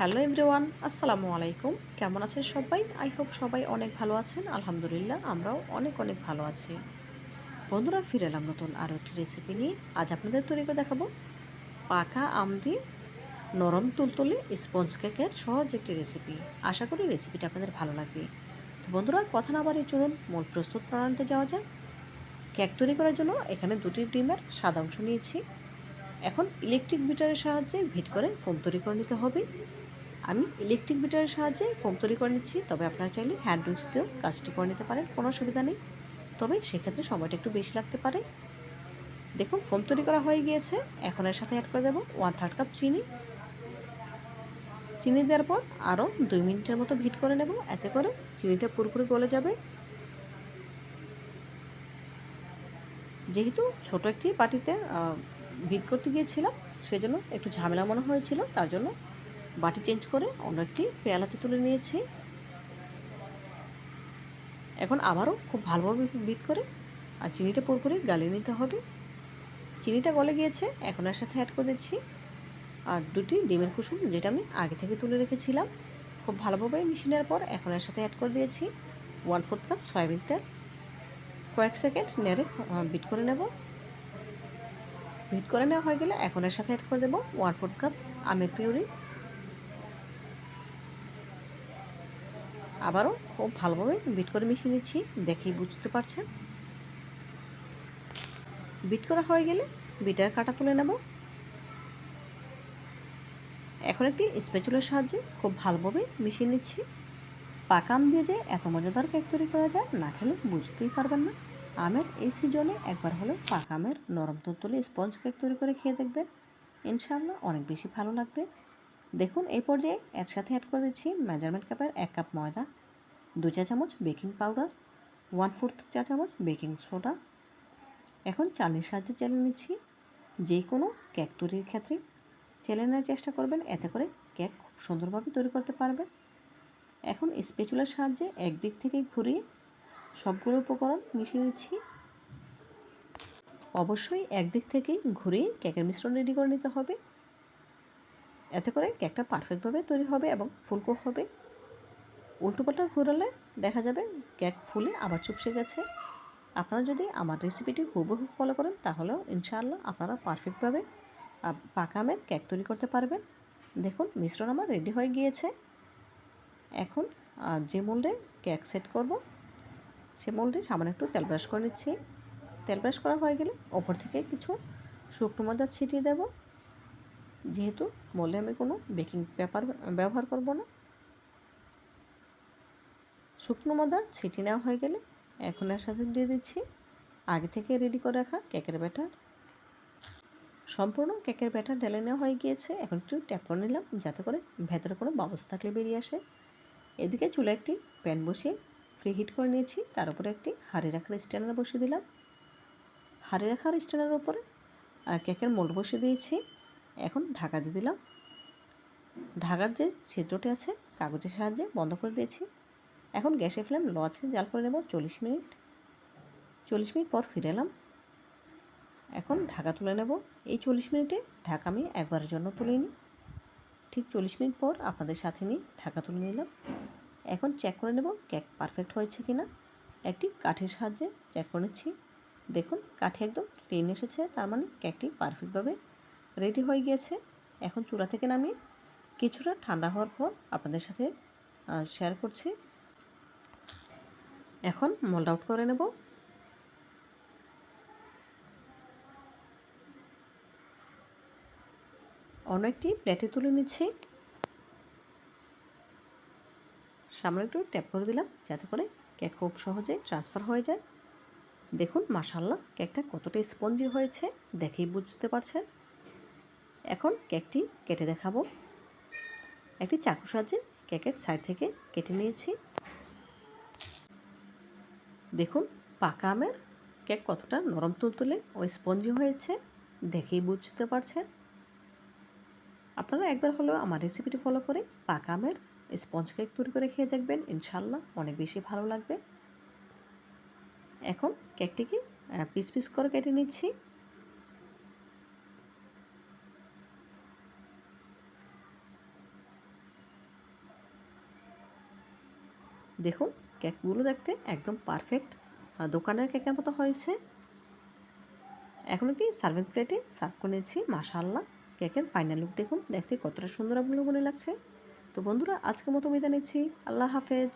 Hello everyone, আসসালামু আলাইকুম। কেমন আছেন সবাই? আই হোপ সবাই অনেক ভালো আছেন। আলহামদুলিল্লাহ, আমরাও অনেক অনেক ভালো আছি। বন্ধুরা, ফিরে এলাম নতুন আরও একটি রেসিপি নিয়ে। আজ আপনাদের তৈরি করে দেখাবো। পাকা আম দিয়ে নরম তুলতুলে স্পঞ্জ কেকের সহজ একটি রেসিপি আশা করি রেসিপিটা আপনাদের ভালো লাগবে। তো বন্ধুরা, কথা না বাড়ি চলুন, মূল প্রস্তুত প্রণালীতে যাওয়া যাক। কেক তৈরি করার জন্য এখানে দুটি ডিমের সাদা অংশ নিয়েছি। এখন ইলেকট্রিক বিটারের সাহায্যে ভিট করে ফোম তৈরি করে নিতে হবে। আমি ইলেকট্রিক বিটারের সাহায্যে ফোম তৈরি করে নিচ্ছি, তবে আপনারা চাইলে হ্যান্ড দিয়েও কাজটি করে নিতে পারেন, কোনো অসুবিধা নেই। তবে সেক্ষেত্রে সময়টা একটু বেশি লাগতে পারে। দেখুন ফোম তৈরি করা হয়ে গিয়েছে, এখন এর সাথে অ্যাড করে দেবো ওয়ান থার্ড কাপ চিনি। চিনি দেওয়ার পর আরও দুই মিনিটের মতো ভিট করে নেব, এতে করে চিনিটা পুরোপুরি গলে যাবে। যেহেতু ছোট একটি বাটিতে ভিট করতে গিয়েছিলাম, সেজন্য একটু ঝামেলা মনে হয়েছিল, তার জন্য বাটি চেঞ্জ করে অন্য একটি পেয়ালাতে তুলে নিয়েছি। এখন আবারও খুব ভালোভাবে বিট করে আর চিনিটা পুরোপুরি গালিয়ে নিতে হবে। চিনিটা গলে গিয়েছে, এখন এর সাথে অ্যাড করে দিচ্ছি। আর দুটি ডিমের কুসুম যেটা আমি আগে থেকে তুলে রেখেছিলাম, খুব ভালোভাবে মিশিয়ে নেওয়ার পর এখন এর সাথে অ্যাড করে দিয়েছি ওয়ান ফোর্থ কাপ সয়াবিন তেল। কয়েক সেকেন্ড নেড়ে বিট করে নেব। বিট করে নেওয়া হয়ে গেলে এখন এর সাথে অ্যাড করে দেবো ওয়ান ফোর্থ কাপ আমের পিউরি। আবারও খুব ভালোভাবে বিট করে মিশিয়ে নিচ্ছি, দেখেই বুঝতে পারছেন। বিট করা হয়ে গেলে বিটার কাটা তুলে নেব। এখন একটি স্পেচুলের সাহায্যে খুব ভালোভাবে মিশিয়ে নিচ্ছি। পাকা আম দিয়ে যে এত মজাদার কেক তৈরি করা যায়, না খেলে বুঝতেই পারবেন না। আমের এই সিজনে একবার হলেও পাকা আমের নরম তুলতুলে স্পঞ্জ কেক তৈরি করে খেয়ে দেখবেন। ইনশাআল্লাহ অনেক বেশি ভালো লাগবে। দেখুন, এই পর্যায়ে একসাথে অ্যাড করে দিচ্ছি মেজারমেন্ট কাপের এক কাপ ময়দা, দু চা চামচ বেকিং পাউডার ওয়ান ফোর্থ চা চামচ বেকিং সোডা এখন চালের সাহায্যে চেলে নিচ্ছি যে কোনো কেক তৈরির ক্ষেত্রে। চেলে নেওয়ার চেষ্টা করবেন, এতে করে কেক খুব সুন্দরভাবে তৈরি করতে পারবেন। এখন স্পেচুলার সাহায্যে একদিক থেকেই ঘুরিয়ে সবগুলো উপকরণ মিশিয়ে নিচ্ছি। অবশ্যই একদিক থেকেই ঘুরিয়ে কেকের মিশ্রণ রেডি করে নিতে হবে। এতে করে কেকটা পারফেক্টভাবে তৈরি হবে এবং ফুলকো হবে। উল্টোপাল্টা ঘুরালে দেখা যাবে কেক ফুলে আবার চুপসে গেছে। আপনারা যদি আমার রেসিপিটি হুবহু ফলো করেন, তাহলেও ইনশাআল্লাহ আপনারা পারফেক্টভাবে পাকামের কেক তৈরি করতে পারবেন। দেখুন, মিশ্রণ আমার রেডি হয়ে গিয়েছে। এখন যে মোল্ডে কেক সেট করব, সে মোল্ডে সামান্য একটু তেল ব্রাশ করে নিচ্ছি। তেল ব্রাশ করা হয়ে গেলে ওপর থেকে কিছু শুকনো মজা ছিটিয়ে দেব। যেহেতু মোল্ডে আমি কোনো বেকিং পেপার ব্যবহার করব না। শুকনো মদা ছিটি নেওয়া হয়ে গেলে এখন এর সাথে দিয়ে দিচ্ছি আগে থেকে রেডি করে রাখা কেকের ব্যাটার সম্পূর্ণ কেকের ব্যাটার ঢেলে নেওয়া হয়ে গিয়েছে। এখন একটু ট্যাপ করে নিলাম যাতে করে ভেতরে কোনো বাবস থাকলে বেরিয়ে আসে। এদিকে চুলে একটি প্যান বসিয়ে ফ্রি হিট করে নিয়েছি। তার উপরে একটি হাড়ি রাখার স্ট্যান্ডার বসিয়ে দিলাম। হাড়ি রাখার স্ট্যান্ডারের উপরে কেকের মোল্ড বসিয়ে দিয়েছি। এখন ঢাকা দিয়ে দিলাম। ঢাকার যে ছিদ্রটি আছে, কাগজের সাহায্যে বন্ধ করে দিয়েছি। এখন গ্যাসের ফ্লেম লো আছে জাল করে নেব চল্লিশ মিনিট। চল্লিশ মিনিট পর ফিরে এলাম। এখন ঢাকা তুলে নেব। এই চল্লিশ মিনিটে ঢাকা আমি একবারের জন্য তুলে নিই। ঠিক চল্লিশ মিনিট পর আপনাদের সাথে নিয়ে ঢাকা তুলে নিলাম। এখন চেক করে নেব কেক পারফেক্ট হয়েছে কি না একটি কাঠের সাহায্যে চেক করে নিচ্ছি। দেখুন, কাঠে একদম ক্লিন এসেছে, তার মানে কেকটি পারফেক্টভাবে রেডি হয়ে গিয়েছে। এখন চূড়া থেকে নামিয়ে কিছুটা ঠান্ডা হওয়ার পর আপনাদের সাথে শেয়ার করছি। এখন মোল্ড আউট করে নেব। অন্য একটি প্লেটে তুলে নিচ্ছি। সামনে একটু ট্যাপ করে দিলাম যাতে করে কেক খুব সহজে ট্রান্সফার হয়ে যায়। দেখুন মাসাল্লাহ কেকটা কতটা স্পঞ্জি হয়েছে, দেখেই বুঝতে পারছেন। এখন কেকটি কেটে দেখাবো। একটি চাকু সাহায্যে কেকের সাইড থেকে কেটে নিয়েছি। দেখুন, পাকা আমের কেক কতটা নরম তুলতুলে ও স্পঞ্জি হয়েছে, দেখেই বুঝতে পারছেন। আপনারা একবার হলেও আমার রেসিপিটি ফলো করে পাকা আমের স্পঞ্জ কেক তৈরি করে খেয়ে দেখবেন ইনশাল্লাহ অনেক বেশি ভালো লাগবে। এখন কেকটিকে পিস পিস করে কেটে নিচ্ছি। দেখুন, কেকগুলো দেখতে একদম পারফেক্ট দোকানের কেকের মতো হয়েছে। এখন একটি সার্ভিং প্লেটে সার্ভ করে নিয়েছি মাশাল্লাহ কেকের ফাইনাল লুক দেখুন, দেখতে কতটা সুন্দর আপনার মনে লাগছে। তো বন্ধুরা, আজকের মতো বিদায় নিচ্ছি, আল্লাহ হাফেজ।